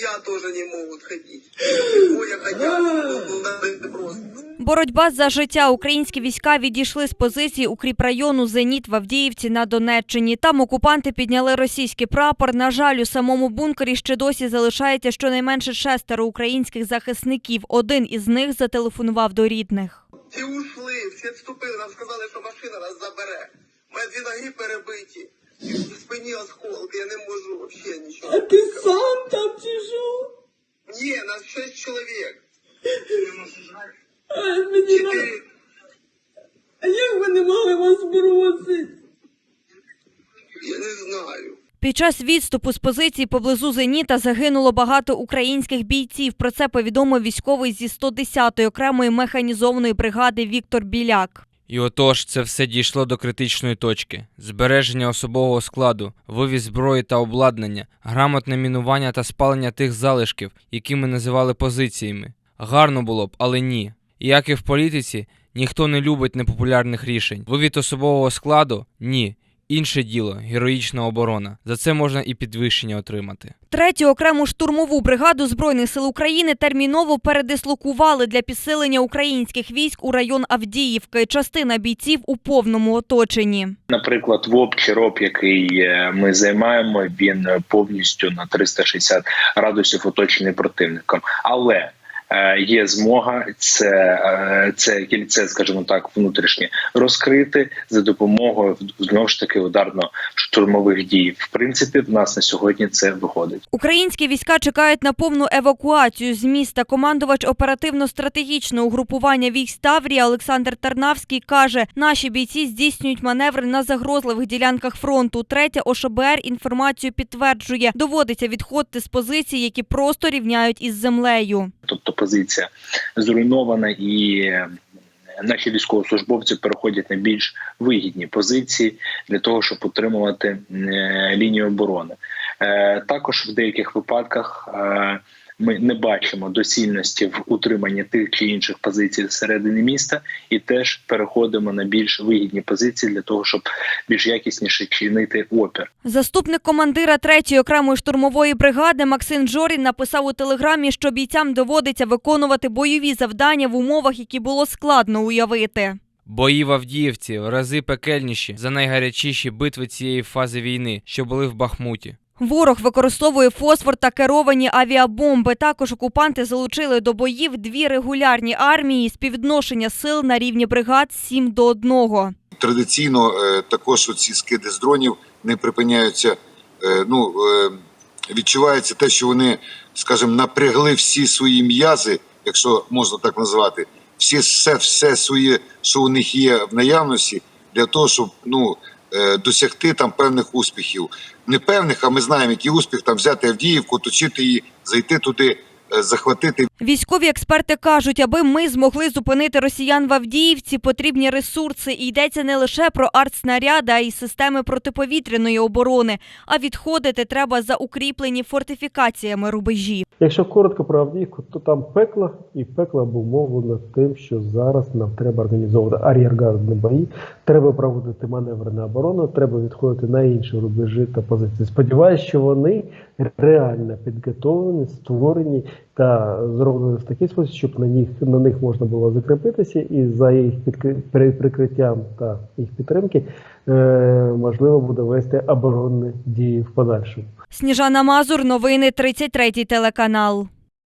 я тоже не могут ходить. Двое хотят, просто. Боротьба за життя. Українські війська відійшли з позиції укріпрайону Зеніт в Авдіївці на Донеччині. Там окупанти підняли російський прапор. На жаль, у самому бункері ще досі залишається щонайменше шестеро українських захисників. Один із них зателефонував до рідних. Всі ушли, всі відступили, нам сказали, що машина нас забере. Мене дві ноги перебиті. В спині осколки, я не можу вообще нічого. А ти сам там? Ні, нас шість чоловік. А, мені. Чотири. А як ви не могли вас бросити? Я не знаю. Під час відступу з позиції поблизу Зеніта загинуло багато українських бійців. Про це повідомив військовий зі 110-ї окремої механізованої бригади Віктор Біляк. І отож, це все дійшло до критичної точки: збереження особового складу, вивіз зброї та обладнання, грамотне мінування та спалення тих залишків, які ми називали позиціями. Гарно було б, але ні. І як і в політиці, ніхто не любить непопулярних рішень. Вивід особового складу ні. Інше діло героїчна оборона. За це можна і підвищення отримати. Третю окрему штурмову бригаду Збройних сил України терміново передислокували для підсилення українських військ у район Авдіївки. Частина бійців у повному оточенні. Наприклад, ВОП чи РОП, який е, ми займаємо, він повністю на 360 градусів оточений противником. Але є змога це, е, це кільце, скажімо так, внутрішнє розкрити за допомогою знову ж таки ударно-штурмових дій. В принципі, в нас на сьогодні це виходить. Українські війська чекають на повну евакуацію з міста. Командувач оперативно-стратегічного угрупування військ Таврія Олександр Тарнавський каже: наші бійці здійснюють маневри на загрозливих ділянках фронту. Третя ОШБР інформацію підтверджує. Доводиться відходити з позицій, які просто рівняють із землею. тобто позиція зруйнована, і наші військовослужбовці переходять на більш вигідні позиції для того, щоб утримувати е, лінію оборони. Е, Також в деяких випадках е, ми не бачимо доцільності в утриманні тих чи інших позицій всередині міста, і теж переходимо на більш вигідні позиції для того, щоб більш якісніше чинити опір. Заступник командира третьої окремої штурмової бригади Максим Джорін написав у телеграмі, що бійцям доводиться виконувати бойові завдання в умовах, які було складно уявити. Бої в Авдіївці в рази пекельніші за найгарячіші битви цієї фази війни, що були в Бахмуті. Ворог використовує фосфор та керовані авіабомби. Також окупанти залучили до боїв дві регулярні армії. Співвідношення сил на рівні бригад 7 до 1. Традиційно е, також ці скиди з дронів не припиняються. Е, Ну, е, відчувається те, що вони, скажімо, напрягли всі свої м'язи, якщо можна так назвати, всі все, все своє, що у них є в наявності, для того, щоб ну, досягти там певних успіхів. Не певних, а ми знаємо, який успіх там взяти Авдіївку, точити її, зайти туди, е, захватити Військові експерти кажуть, аби ми змогли зупинити росіян в Авдіївці, потрібні ресурси. І йдеться не лише про артснаряди, а й системи протиповітряної оборони. А відходити треба за укріплені фортифікаціями рубежі. Якщо коротко про Авдіївку, то там пекло, і пекло обумовлено тим, що зараз нам треба організовувати ар'єргардні бої, треба проводити маневри оборону, треба відходити на інші рубежі та позиції. Сподіваюся, що вони реально підготовлені, створені та зроблені в такий спосіб, щоб на них на них можна було закріпитися, і за їх прикриттям та їх підтримки е, можливо буде вести оборонні дії в подальшому. Сніжана Мазур, новини 33 телеканал.